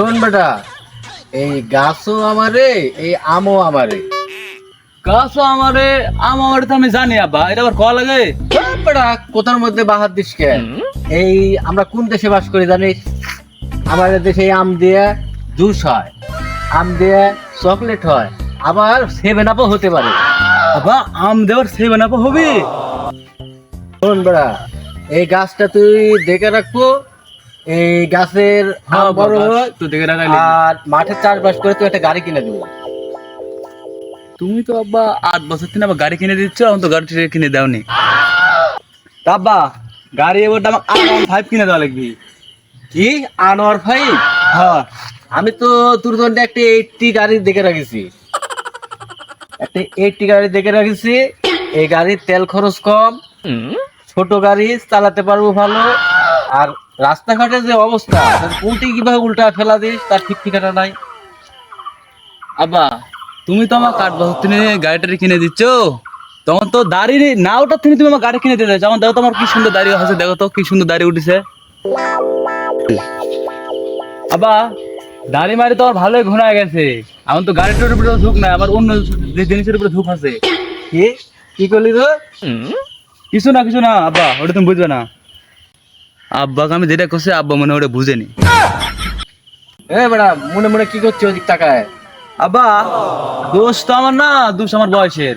শোন বেটা এই গাছও আমারে এই আমও আমারে। গাছও আমারে আম আমারে তো আমি জানি আব্বা। এটা আবার কয়া লাগে? বেটা কোথার মধ্যে বাহার দিস কে? এই আমরা কোন দেশে বাস করি জানিস? আমাদের দেশে আম দিয়ে জুস হয় আম দিয়ে চকলেট হয় আবার সেভেন আপও হতে পারে। আবা আম দেওয়ার সেই বানাবো হবে? শোন বেড়া এই গাছটা তুই দেখে রাখব এই গাছের আম বড় হয় তো দেখে আর মাঠে চাষবাস করে তুই একটা গাড়ি কিনে দেবো। তুমি তো আব্বা আট বছর থেকে আবার গাড়ি কিনে দিচ্ছ এখন তো গাড়িটা কিনে দাওনি। আব্বা গাড়ি এবার আমার আর ফাইভ কিনে দেওয়া লাগবে। কি? আনোয়ার ভাই হ্যাঁ। আমি তো তোর জন্য একটা এইটটি গাড়ি দেখে রাখেছি। একটা এইটটি গাড়ি দেখে রাখেছি। এই গাড়ির তেল খরচ কম। ছোট গাড়ি চালাতে পারব ভালো। আর রাস্তাঘাটের যে অবস্থা উল্টি কীভাবে উল্টা ফেলা দিস তার ঠিক ঠিকানা নাই। আব্বা তুমি তো আমার কাঠ বছর থেকে গাড়িটা কিনে দিচ্ছ? তখন তো দাড়ি না ওটা তুমি তুমি আমার গাড়ি কিনে দিতে যেমন দেখো তোমার কি সুন্দর দাড়ি আছে দেখো তো কি সুন্দর দাড়ি উঠেছে। আবা দাড়ি মারি তো আমার ভালোই ঘোরা গেছে। আমার তো গাড়িটার উপরে ধুক নাই আমার অন্য যে জিনিসের উপরে ধুক আছে। কি? কি করলি তো কিছু না কিছু না আব্বা ওটা তুমি বুঝবে না। আব্বাকে আমি যেটা করছি আব্বা মনে ওটা বুঝেনি। এ বেড়া মনে মনে কি করছ ওদিক টাকায় আব্বা দোষ তো আমার না দোষ আমার বয়সের।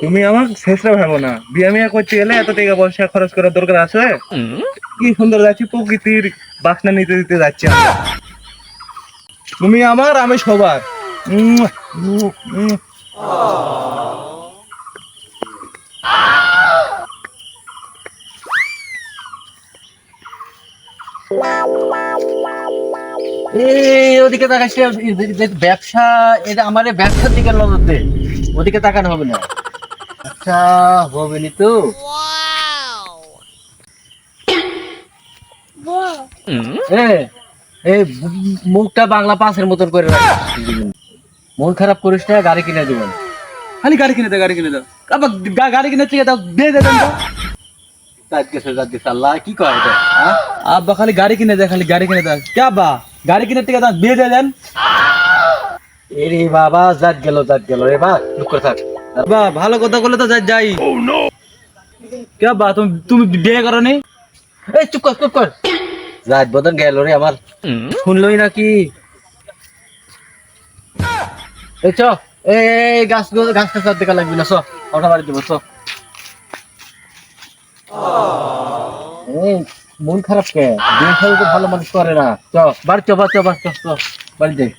তুমি আমার শেষরা ভাবো না। বিয়ে মিয়া করতে গেলে এত টাকা পয়সা খরচ করার দরকার আছে? কি সুন্দর যাচ্ছি প্রকৃতির বাসনা নিতে দিতে যাচ্ছি আমরা। তুমি আমার আমি সবার। ওদিকে তাকাস ব্যবসা এটা আমার ব্যবসার দিকে নজর দে। ওদিকে তাকানো হবে না। আচ্ছা হবে নি তো। এ, এই মুখটা বাংলা পাঁচের মতন করে মন খারাপ করিস না, গাড়ি কিনে দিবেন খালি গাড়ি কিনে দাও গাড়ি কিনে দাও আব্বা গা- গাড়ি কিনে থেকে দাও দিয়ে দেবেন তো। গেছে জাত গেছে, আল্লাহ, কি কয় এটা হ্যাঁ? আব্বা, খালি গাড়ি কিনে দেয় খালি গাড়ি কিনে দাও কে আব্বা, গাড়ি কিনে থেকে দাও দিয়ে দিয়ে দেন। এরে বাবা জাত গেল জাত গেল। রে বা করে থাক। আব্বা, ভালো কথা বলে তো যাই যাই। কে আব্বা, তুমি তুমি বিয়ে করো নি এই চুপ কর চুপ কর। জাত বদন গেল রে আমার। শুনলই নাকি? এই চ এই গাছ গাছটা চার দেখা লাগবে না চ ওটা বাড়ি দিব চ। এই মন খারাপ কে? দিন খালি তো ভালো মানুষ করে না। চ বাড়ি চ বাড়ি চ বাড়ি চ চ বাড়ি যাই।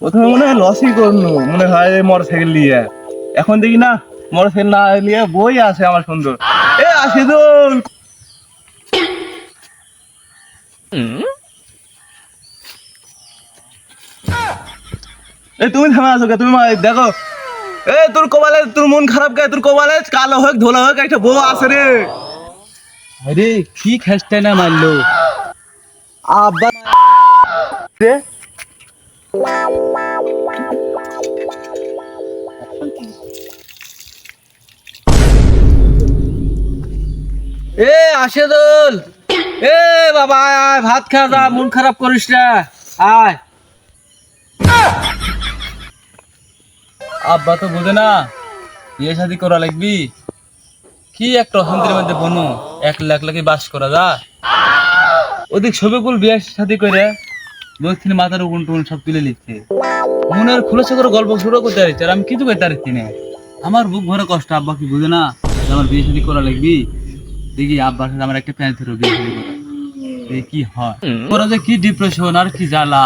প্রথমে মনে হয় লসই করল মনে হয় মোটর সাইকেল নিয়ে। এখন দেখি না মোটর সাইকেল না নিয়ে বই আছে আমার সুন্দর। এ আসি দোল এই তুমি থামে আছো তুমি মা- দেখো। এ তোর কপালে তোর মন খারাপ কে? তোর কপালে কালো হোক ধোলা হোক একটা বউ আছে রে। আরে কি খেসটা না মারলো? আব্বা। রে। এ আসে দোল বাবা, আয় ভাত খা মন খারাপ করিস না, আয়। আব্বা তো না, বিয়ে শাদি করা লাগবি। কি একটা অশান্তির মধ্যে এক লাখ লাখে বাস করা যা ওদিক বিয়ে শাদি করে মাথার টুকুন সব তুলে নিচ্ছে। মনের খুলেছে করে গল্প শুরু করতে পারছে আর আমি কিছু করতে পারছি না। আমার বুক ভরে কষ্ট, আব্বা কি বুঝে না আমার বিয়ে শাদি করা লাগবি? দেখি আব্বার সাথে আমার একটা ধরো, বিয়ে শাদি করা কি হয়? ওরা যে কি ডিপ্রেশন আর কি জ্বালা?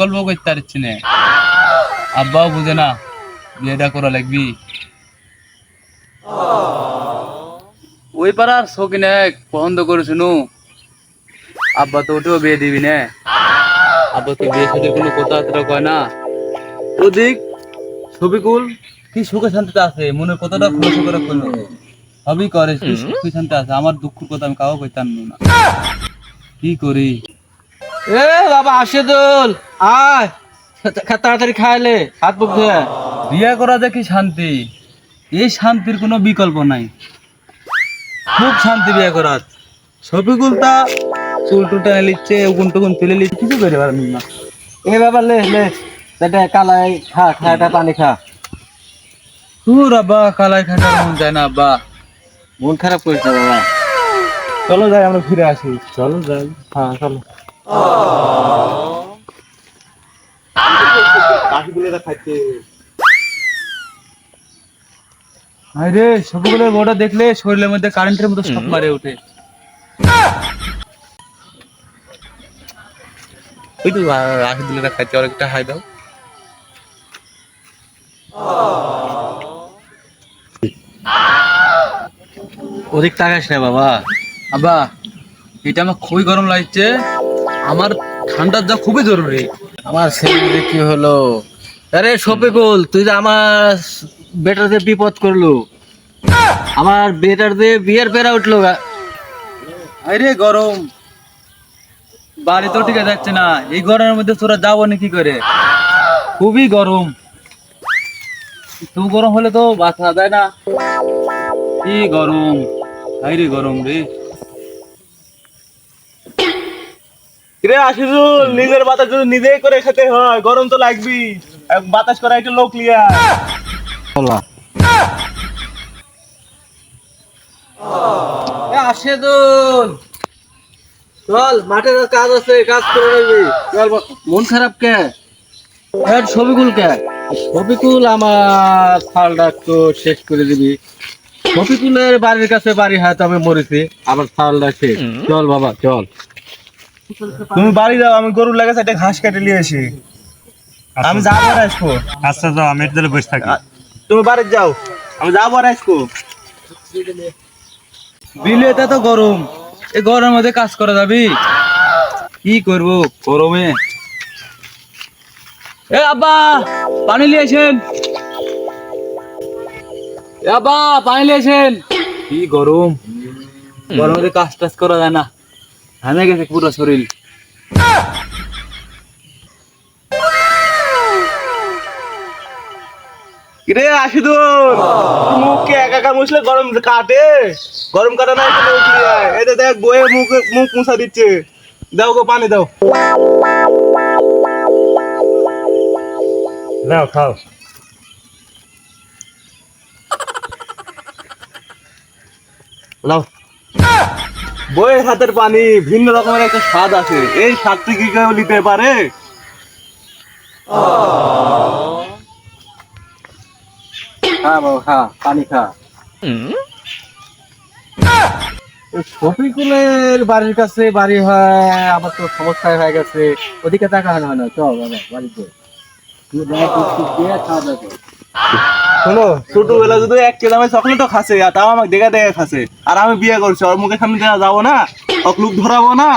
গল্প করতে পারছি না আব্বাও বুঝে না বিয়েটা করা লাগবি। ওই পাড়ার পছন্দ করে শুনু। আব্বা তো ওটাও বিয়ে দিবি না। আব্বা তো বিয়ে সাথে কোনো কথাবার্তা কয় না। ওদিক ছবিকুল কি সুখে শান্তিতে আছে? মনের কথাটা খুলে করে করল সবই করে শান্তি আছে আমার দুঃখের কথা আমি কাউ কইতাম না। কি করি? এ বাবা আসে দোল আয় তাড়াতাড়ি খাইলে হাত মুখ ধুয়ে। বিয়ে করা কি শান্তি? এই শান্তির কোনো বিকল্প নাই। খুব শান্তি বিয়ে করার। শফিকুল তা চুল টুল টেনে লিচ্ছে উগুন টুগুন তুলে লিচ্ছে কিছু করে পারেন না। এ বাবা লে লে এটা কালাই খা খা এটা পানি খা। তোর আব্বা কালাই খাটা মন যায় না আব্বা। মন খারাপ করিস না বাবা। চলো যাই আমরা ফিরে আসি। চলো যাই। হ্যাঁ চলো। আরে সবগুলোর বড় দেখলে শরীরের মধ্যে কারেন্টের মতো শক মারে ওঠে। ওই তো রাখি দিলে খাইতে একটা হাই দাও। অধিক তাকাস না বাবা। আবা এটা আমার খুবই গরম লাগছে। আমার ঠান্ডার যা খুবই জরুরি। আমার ছেলে কি হলো? আরে শফিকুল তুই যে আমার বেটার দিয়ে বিপদ করল। আমার বেটার দিয়ে বিয়ের পেরা উঠল। আরে গরম। বাড়ি তো ঠিক যাচ্ছে না। এই গরমের মধ্যে তোরা যাব না কি করে? খুবই গরম। তু গরম হলে তো বাঁচা যায় না। কি গরম। গরম রে। রে আশিরুল নিজের বাতাস যদি নিজেই করে খেতে হয় গরম তো লাগবি বাতাস করা একটা লোক লিয়া। আসে চল মাঠে কাজ আছে কাজ করে নিবি। মন খারাপ কে? এর ছবিকুল কে? ছবিকুল আমার ফালটা তো শেষ করে দিবি। ছবিকুলের বাড়ির কাছে বাড়ি হয়তো আমি মরেছি। আমার ফালটা শেষ। চল বাবা চল। তুমি বাড়ি যাও আমি গরুর লাগে একটা ঘাস কেটে নিয়ে আসি। আমি যাব আর আসব আচ্ছা যাও আমি একটু বসে থাকি। তুমি বাড়ি যাও। আমি যাব আর আসব বিলেতে তো গরম। এই গরমের মধ্যে কাজ করা যাবি? কি করব গরমে? এ আব্বা পানি লিয়েছেন এ পানি কি গরম। মধ্যে কাজ টাজ করা যায় না। ঘামে গেছে পুরো শরীর। রে আশিদুল মুখকে একা একা মুছলে গরম কাটে? গরম কাটা না এই যে দেখ বয়ে মুখ মুখ মুছা দিচ্ছে। দাও গো পানি দাও। নাও খাও। লাও বইয়ের হাতের পানি ভিন্ন রকমের একটা স্বাদ আছে। এই স্বাদটি কি কেউ নিতে পারে? খা বাবা খা পানি খা। শফিকুলের বাড়ির কাছে বাড়ি হয় আমার তো সমস্যা হয়ে গেছে। ওদিকে টাকা হয় না চল বাবা বাড়িতে দেখ, খাওয়া দাওয়া। শোনো, ছোটবেলা যদি এক কেজি আমি চকলেটও খাসে, আর তাও আমাকে দেখা দেখা খাসে। আর আমি বিয়ে করছি, ওর মুখের সামনে দেওয়া যাব না, ওক লুক ধরাবো না।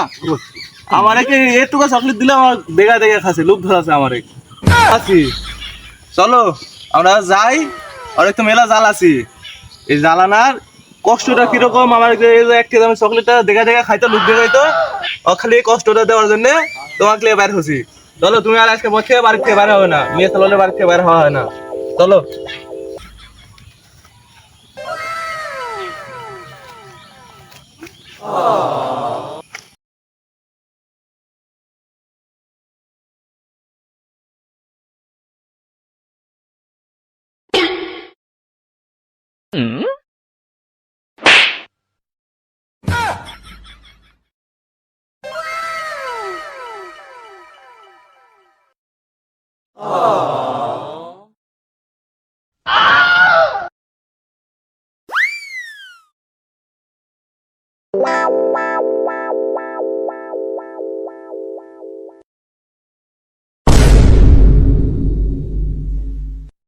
আমার একে একটুকু চকলেট দিলে আমার দেখা দেখা খাসে, লুক ধরাছে আমার। এক আছি চলো, আমরা যাই, আর একটু মেলা জ্বাল আছি এই জ্বালানার কষ্টটা কীরকম? আমার এক কেজি আমি চকলেটটা দেখা দেখা খাইতো, লুক দেখাইতো ও খালি এই কষ্টটা দেওয়ার জন্য তোমাকে বের হচ্ছি চলো, তুমি আর আজকে বসে বাড়ি থেকে বের হবে না, মেয়ে চললে বাড়ি থেকে বের হওয়া হয় না। চলো। Oh. Hmm? Ah!